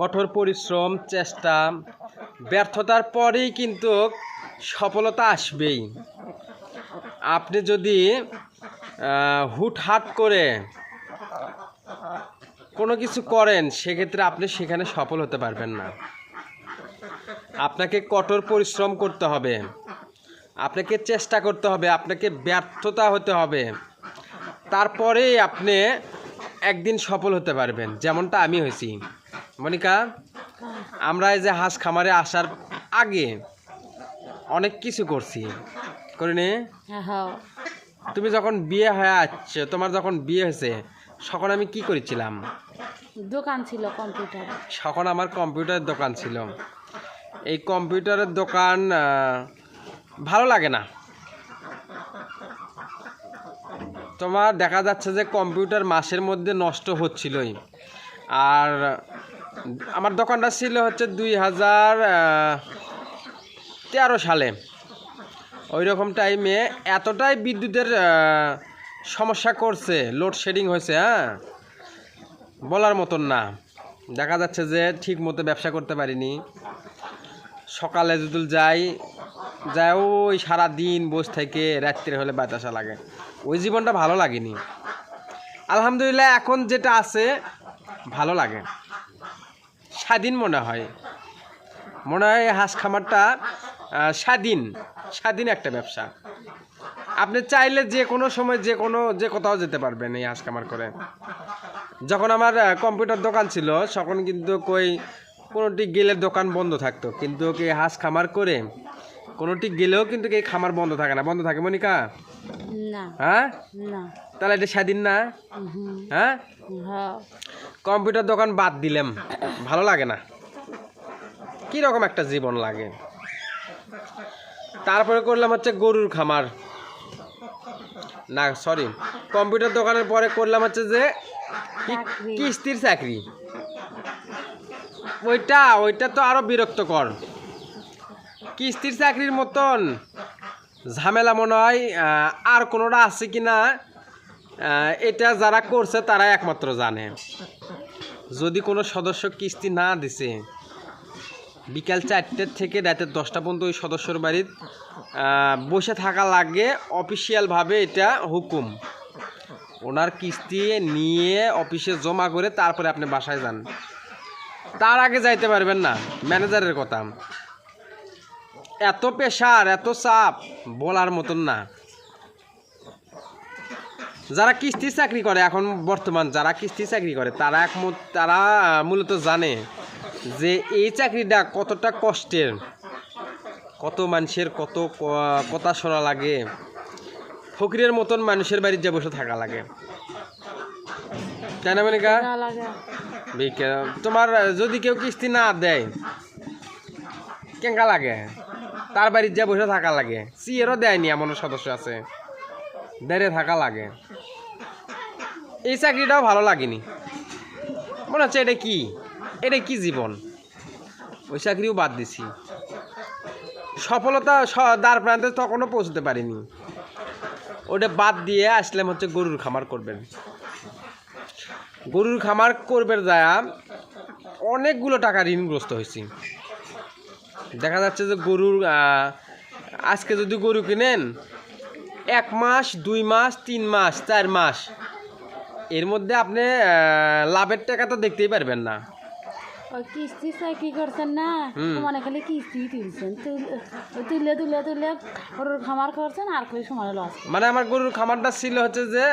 কঠোর পরিশ্রম, চেষ্টা, ব্যর্থতার পরেই কিন্তু সফলতা আসবেই। আপনি যদি হুটহাট করে কোনো কিছু করেন, সেক্ষেত্রে আপনি সেখানে সফল হতে পারবেন না। আপনাকে কঠোর পরিশ্রম করতে হবে। আপনাকে চেষ্টা করতে হবে, আপনাকে ব্যর্থতা হতে হবে। তারপরেই আপনি একদিন সফল হতে পারবেন, যেমনটা আমি হয়েছি। মনিকা আমরা এই যে হাঁস খামারে আসার আগে অনেক কিছু করছি। করিনি? হ্যাঁ তুমি যখন বিয়ে হয়ে আসছো তোমার যখন বিয়ে হয়েছে তখন আমি কি করেছিলাম? দোকান ছিল কম্পিউটার। তখন আমার কম্পিউটারের দোকান ছিল। এই কম্পিউটারের দোকান ভালো লাগে না। তোমার দেখা যাচ্ছে যে কম্পিউটার মাসের মধ্যে নষ্ট হচ্ছিলই। আর আমার দোকানটা ছিল হচ্ছে দুই হাজার তেরো সালে। ওই রকম টাইমে এতটাই বিদ্যুতের সমস্যা করছে লোডশেডিং হয়েছে হ্যাঁ? বলার মতন না। দেখা যাচ্ছে যে ঠিক মতো ব্যবসা করতে পারিনি। সকালে যদি যাই যাই ওই সারা দিন বসে থেকে রাত্রে হলে বাতাসা লাগে। ওই জীবনটা ভালো লাগেনি। আলহামদুলিল্লাহ এখন যেটা আছে, ভালো লাগে। স্বাধীন মনে হয়। মনে হয় হাঁস খামারটা স্বাধীন স্বাধীন একটা ব্যবসা। আপনি চাইলে যে কোনো সময় যে কোনো, যে কোথাও যেতে পারবেন এই হাঁস খামার করে। যখন আমার কম্পিউটার দোকান ছিল, তখন কিন্তু কই, কোনোটি গেলে দোকান বন্ধ থাকতো। কিন্তু কি হাঁস খামার করে কোনোটি গেলেও কিন্তু এই খামার বন্ধ থাকে না। বন্ধ থাকে মনিকা? হ্যাঁ? তাহলে এটা স্বাধীন না? হ্যাঁ? হ্যাঁ। কম্পিউটার দোকান বাদ দিলাম। ভালো লাগে না। কি রকম একটা জীবন লাগে। তারপরে করলাম হচ্ছে গরুর খামার। না সরি কম্পিউটার দোকানের পরে করলাম হচ্ছে যে কি- কিস্তির চাকরি। ওইটা ওইটা তো আরও বিরক্তকর। কিস্তির চাকরির মতন। ঝামেলা মনে হয় আর কোনোটা আছে কি না এটা যারা করছে তারা একমাত্র জানে। যদি কোনো সদস্য কিস্তি না দিছে, বিকাল চারটের থেকে রাতের দশটা পর্যন্ত ওই সদস্যর বাড়ির বসে থাকা লাগে, অফিসিয়ালভাবে এটা হুকুম। ওনার কিস্তি নিয়ে অফিসে জমা করে তারপরে আপনি বাসায় যান। তার আগে যাইতে পারবেন না, ম্যানেজারের কথা। এত পেশার এত চাপ বলার মতন না। যারা কিস্তি চাকরি করে এখন বর্তমান যারা কিস্তি চাকরি করে তারা একমত তারা মূলত জানে যে এই চাকরিটা কতটা কষ্টের কত মানুষের কত কথা শোনা লাগে ফকিরের মতন মানুষের বাড়ির যে বসে থাকা লাগে। তাই না মনিকা? তোমার যদি কেউ কিস্তি না দেয় কেঙ্কা লাগে? তার বাড়ির যা বসে থাকা লাগে। সিয়েরও দেয়নি এমন সদস্য আছে। দেড়ে থাকা লাগে। এই চাকরিটাও ভালো লাগেনি। মনে হচ্ছে এটা কি? এটা কি জীবন? ওই চাকরিও বাদ দিছি। সফলতা দ্বার প্রান্তে তখনও পৌঁছতে পারিনি। ওটা বাদ দিয়ে আসলাম হচ্ছে গরুর খামার করবেন। গরুর খামার করবে যায় অনেকগুলো টাকা ঋণগ্রস্ত হয়েছি। দেখা যাচ্ছে যে গরুর আজকে যদি গরু কিনেন এক মাস দুই মাস তিন মাস চার মাস এর মধ্যে আপনি লাভের টাকা তো দেখতেই পারবেন না। কিস্তি চাকরি করছেন না? মানে খালি কিস্তি তুলছেন। তুলে তুলে তুলে গরুর খামার করছেন আর খালি সময় লস মানে আমার গরুর খামারটা ছিল হচ্ছে যে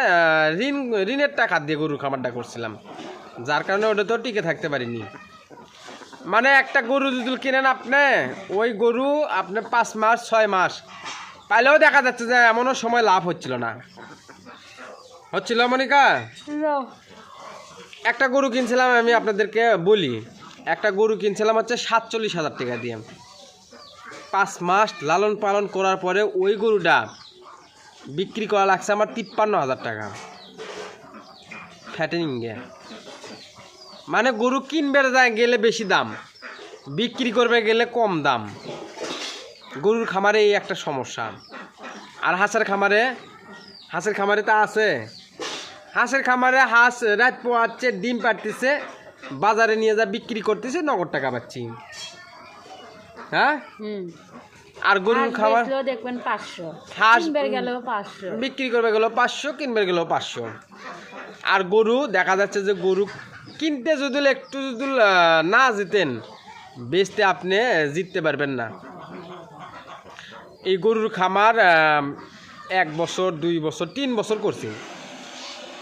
ঋণ ঋণের টাকা দিয়ে গরুর খামারটা করছিলাম। যার কারণে ওটা তো টিকে থাকতে পারিনি। মানে একটা গরু যদি কিনেন আপনি ওই গরু আপনি পাঁচ মাস ছয় মাস। পাইলেও দেখা যাচ্ছে যে এমনও সময় লাভ হচ্ছিল না। হচ্ছিল মনিকা? একটা গরু কিনছিলাম আমি আপনাদেরকে বলি। একটা গরু কিনছিলাম হচ্ছে সাতচল্লিশ হাজার টাকা দিয়ে। পাঁচ মাস লালন পালন করার পরে ওই গরুটা বিক্রি করা লাগছে আমার তিপ্পান্ন হাজার টাকা। ফ্যাটেনিং গে মানে গরু কিনবে যায় গেলে বেশি দাম বিক্রি করবে গেলে কম দাম। গরুর খামারে এই একটা সমস্যা। আর হাঁসের খামারে হাঁসের খামারে তা আছে। হাঁসের খামারে হাঁস রাত পোয়াচ্ছে ডিম পাড়তেছে বাজারে নিয়ে যা বিক্রি করতেছে নগদ টাকা পাচ্ছি। হ্যাঁ? আর গরুর খাবার দেখবেন পাঁচশো হাঁস- গেলেও পাঁচশো। বিক্রি করবে গেলো পাঁচশো কিনবে গেলো পাঁচশো। আর গরু দেখা যাচ্ছে যে গরু কিনতে যদি একটু যদি না জিতেন, বেচতে আপনি জিততে পারবেন না। এই গরুর খামার এক বছর, দুই বছর, তিন বছর করছি।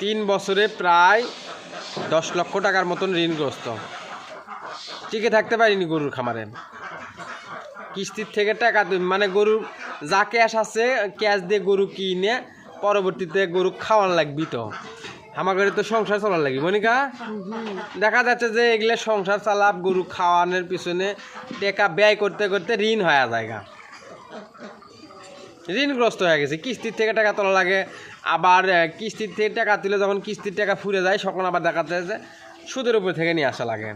তিন বছরে প্রায় দশ লক্ষ টাকার মতন ঋণগ্রস্ত। টিকে থাকতে পারিনি গরুর খামারে। কিস্তির থেকে টাকা মানে গরু যা ক্যাশ আছে ক্যাশ দিয়ে গরু কিনে পরবর্তীতে গরু খাওয়ান লাগবি তো। আমার ঘরে তো সংসার চলার লাগবে মনিকা? দেখা যাচ্ছে যে এগুলো সংসার চালাপ গরু খাওয়ানোর পিছনে টাকা ব্যয় করতে করতে ঋণ হয়ে জায়গা ঋণগ্রস্ত হয়ে গেছে কিস্তির থেকে টাকা তোলা লাগে। আবার কিস্তির থেকে টাকা তুলে যখন কিস্তির টাকা ফুরে যায় তখন আবার দেখা যাচ্ছে যে সুদের উপর থেকে নিয়ে আসা লাগে।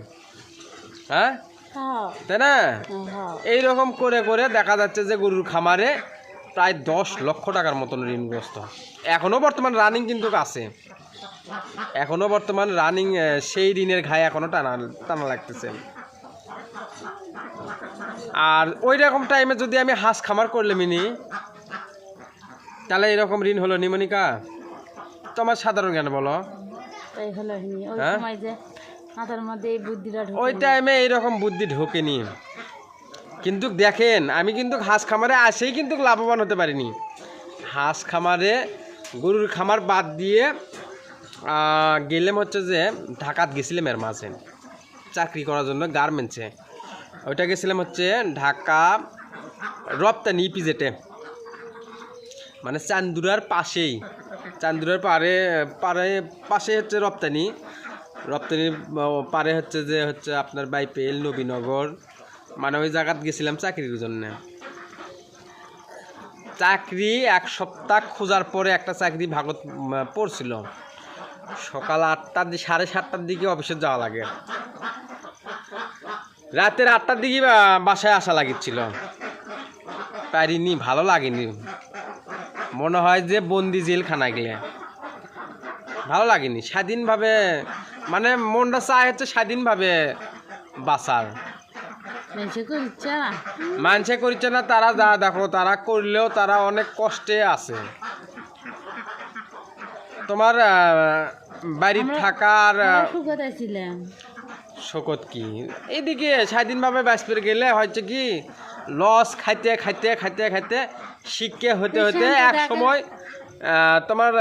হ্যাঁ? হ্যাঁ। তাই না? হ্যাঁ। এই রকম করে করে দেখা যাচ্ছে যে গরুর খামারে প্রায় দশ লক্ষ টাকার মতন ঋণগ্রস্ত। এখনও বর্তমান রানিং কিন্তু আছে। এখনও বর্তমান রানিং সেই ঋণের ঘায়ে এখনও টানা টানা লাগতেছে। আর ওই রকম টাইমে যদি আমি হাঁস খামার করলে মিনি তাহলে এরকম ঋণ হলো নিমনিকা তোমার সাধারণ জ্ঞান বলো। ওই হ্যাঁ? টাইমে এইরকম বুদ্ধি ঢোকেনি। কিন্তু দেখেন আমি কিন্তু হাঁস খামারে আসেই কিন্তু লাভবান হতে পারিনি। হাঁস খামারে গরুর খামার বাদ দিয়ে গেলাম হচ্ছে যে ঢাকাত গেছিলাম এর মাঝে, চাকরি করার জন্য গার্মেন্টসে ওইটা গেছিলাম হচ্ছে ঢাকা রপ্তানি ইপিজেটে মানে চান্দুরার পাশেই, চান্দুরার পারে পারে, পাশে হচ্ছে রপ্তানি। রপ্তানি পারে হচ্ছে যে হচ্ছে আপনার বাইপেল, নবীনগর মানে ওই জায়গাত গেছিলাম চাকরির জন্য। চাকরি এক সপ্তাহ খোঁজার পরে একটা চাকরি ভাগত পড়ছিল। সকাল আটটার সাড়ে সাতটার দিকে অফিসে যাওয়া লাগে। রাতের আটটার দিকে বাসায় আসা লাগিচ্ছিল। পারিনি ভালো লাগেনি। মনে হয় যে বন্দি জেলখানা গেলে ভালো লাগেনি। স্বাধীনভাবে মানে মনটা চায় হচ্ছে স্বাধীনভাবে বাঁচার। মানছে করছে না তারা যা দেখো তারা করলেও তারা অনেক কষ্টে আছে। তোমার বাড়ির থাকার সুখতে ছিলাম। শকত কি? এইদিকে স্বাধীনভাবে ব্যস্ত গেলে হচ্ছে কি লস খাইতে খাইতে খাইতে খাইতে শিক্ষে হতে হতে এক সময় তোমার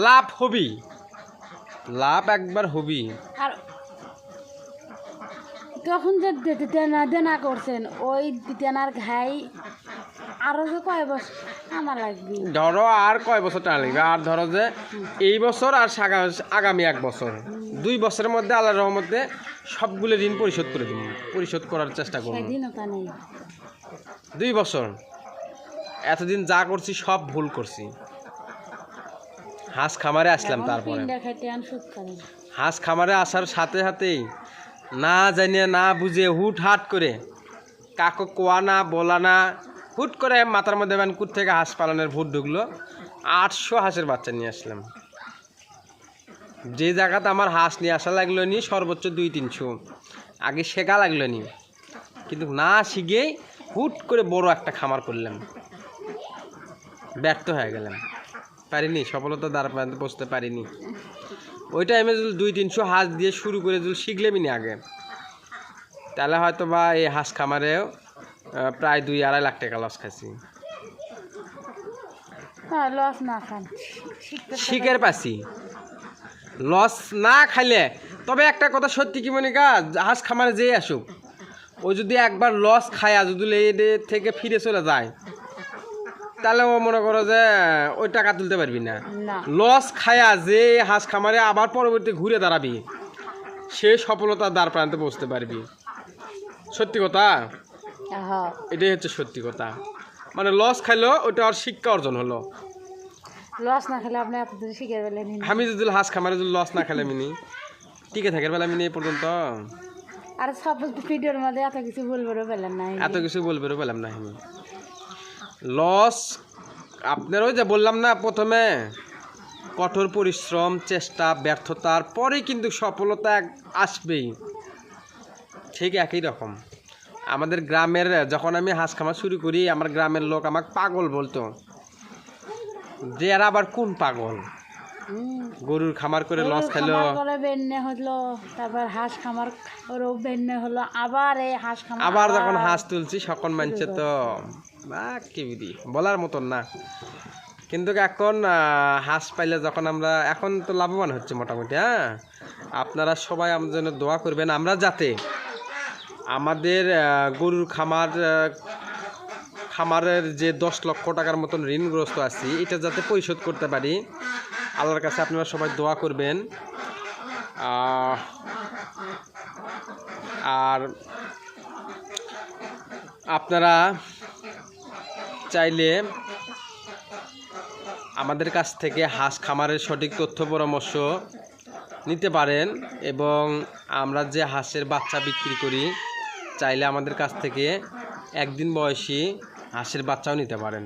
লাভ হবি। লাভ একবার হবি। আর তখন যে দে- দেনা দেনা করছেন ওই দেনার ঘাই আরও যে কয় বছর ধরো আর কয় বছর টাকা লাগবে? আর ধরো যে এই বছর আর আগামী এক বছর। দুই বছরের মধ্যে আল্লাহ রহমতে সবগুলো ঋণ পরিশোধ করে দিব। পরিশোধ করার চেষ্টা করব। দুই বছর। এতদিন যা করছি সব ভুল করছি। হাঁস খামারে আসলাম তারপরে। করেন হাঁস খামারে আসার সাথে সাথেই না জানিয়ে না বুঝে হুট হাট করে কাকো কোয়া না বলা না হুট করে মাথার মধ্যে ব্যানকুর থেকে হাঁস পালনের ভূত ঢুকলো। আটশো হাঁসের বাচ্চা নিয়ে আসলাম। যে জায়গাতে আমার হাঁস নিয়ে আসা লাগল নি, সর্বোচ্চ দুই তিনশো। আগে শেখা লাগল নি। কিন্তু না শিখেই হুট করে বড় একটা খামার করলাম। ব্যর্থ হয়ে গেলাম। পারিনি, সফলতা দ্বারা পর্যন্ত বসতে পারিনি। ওই টাইমে যদি দুই তিনশো হাঁস দিয়ে শুরু করে যদি শিখলেমই না আগে, তাহলে হয়তো বা এই হাঁস খামারেও প্রায় দুই আড়াই লাখ টাকা লস খাইছি। হ্যাঁ লস না খান। শিখের পাছি লস না খাইলে তবে একটা কথা সত্যি কি মনিকা হাঁস খামারে যেয়ে আসুক ও যদি একবার লস খায়া যদি এর থেকে ফিরে চলে যায় তাহলে ও মনে করো যে ওই টাকা তুলতে পারবি না। লস খায়া যে হাঁস খামারে আবার পরবর্তী ঘুরে দাঁড়াবি সে সফলতার দ্বার প্রান্তে পৌঁছতে পারবি। সত্যি কথা? এটাই হচ্ছে সত্যি কথা। মানে লস খাইলো ওটা আর শিক্ষা অর্জন হলো। লস না খেলে আপনি এত দূর শিখে পেলেন আমি যদি হাঁস খামারে যদি লস না খেলে মিনি। টিকে থাকার বেলা মিনি এই পর্যন্ত। আর সব ভিডিওর মধ্যে এত কিছু বলব পেলেন না এত কিছু বলবেও পেলাম না আমি লস আপনার ওই যে বললাম না প্রথমে কঠোর পরিশ্রম চেষ্টা ব্যর্থতার পরেই কিন্তু সফলতা আসবেই। ঠিক একই রকম। আমাদের গ্রামের যখন আমি হাঁস খামার শুরু করি আমার গ্রামের লোক আমাকে পাগল বলতো। যে এরা আবার কোন পাগল? গরুর খামার করে লস খেলো। খামার করে বেন্নে হলো তারপর হাঁস খামার করেও বেন্নে হলো আবার এই হাঁস খামার আবার যখন হাঁস তুলছি সকল মানছে তো কি বিধি বলার মতন না। কিন্তু এখন হাঁস পাইলে যখন আমরা এখন তো লাভবান হচ্ছে মোটামুটি হ্যাঁ? আপনারা সবাই আমাদের জন্য দোয়া করবেন আমরা যাতে আমাদের গরুর খামার খামারের যে দশ লক্ষ টাকার মতন ঋণগ্রস্ত আছি, এটা যাতে পরিশোধ করতে পারি, আল্লাহর কাছে আপনারা সবাই দোয়া করবেন। আর আপনারা চাইলে আমাদের কাছ থেকে হাঁস খামারের সঠিক তথ্য পরামর্শ নিতে পারেন এবং আমরা যে হাঁসের বাচ্চা বিক্রি করি চাইলে আমাদের কাছ থেকে একদিন বয়সী হাঁসের বাচ্চাও নিতে পারেন।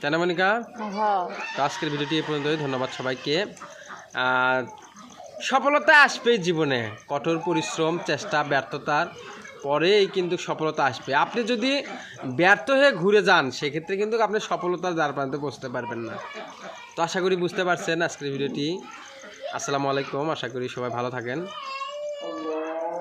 তাই না মনিকা? হ্যাঁ। তো আজকের ভিডিওটি এই পর্যন্তই। ধন্যবাদ সবাইকে। সফলতা আসবেই জীবনে। কঠোর পরিশ্রম চেষ্টা ব্যর্থতার পরেই কিন্তু সফলতা আসবে। আপনি যদি ব্যর্থ হয়ে ঘুরে যান সেক্ষেত্রে কিন্তু আপনি সফলতার দ্বার প্রান্তে পৌঁছতে পারবেন না। তো আশা করি বুঝতে পারছেন আজকের ভিডিওটি। আসসালামু আলাইকুম। আশা করি সবাই ভালো থাকেন।